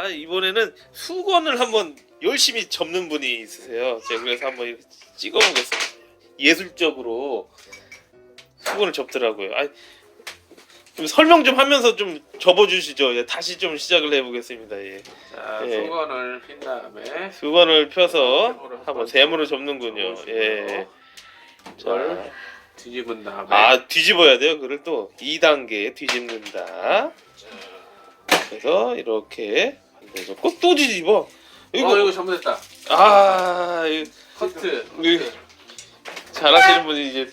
아, 이번에는 수건을 한번 열심히 접는 분이 있으세요. 제가 그래서 한번 찍어보겠습니다. 예술적으로 수건을 접더라고요. 아, 좀 설명 좀 하면서 좀 접어주시죠. 예, 다시 좀 시작을 해보겠습니다. 예. 자, 예. 수건을 핀 다음에 수건을 펴서 세모로 한번 한번 세모로 접는군요. 예. 뒤집은 다음에 아 뒤집어야 돼요. 그걸 또 2단계 뒤집는다. 그래서 이렇게 반대접고 또 뒤집어. 이거 어 이거 잘못했다. 아 이거 커트. 이거 잘하시는 분이 이제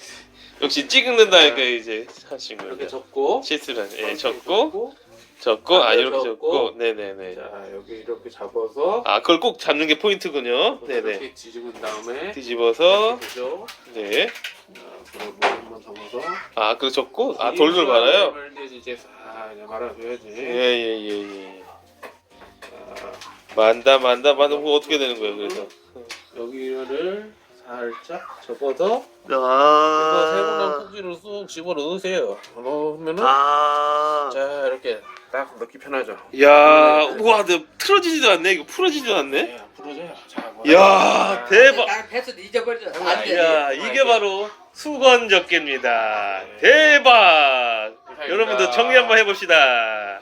역시 찍는다니까 이제 하신 거예요. 이렇게 접고 실수를 예, 접고 접고 아 이렇게 접고. 네네네. 자 여기 이렇게 잡아서 아 그걸 꼭 잡는 게 포인트군요. 네네. 이렇게 뒤집은 다음에 뒤집어서 그죠? 네. 자, 그리고 한번 담아서 아 접고 아 돌돌 말아요. 이제 이제 아 이제 말아줘야지. 예예예 예, 예. 자, 만다 만다 만다 그거 어떻게 되는 거예요? 그래서 여기를 살짝 접어서 이거 아 세모난 꼭지로 쑥 집어 넣으세요. 넣으면은 아. 자 이렇게 딱 넣기 편하죠. 야, 우와, 내 틀어지지도 않네. 이거 풀어지지도 않네. 네, 안 부러져요. 자, 야, 대박. 딱 패스도 잊어버려. 아, 안 돼. 야, 이게 바로 수건 접기입니다. 대박. 여러분들 정리 한번 해봅시다.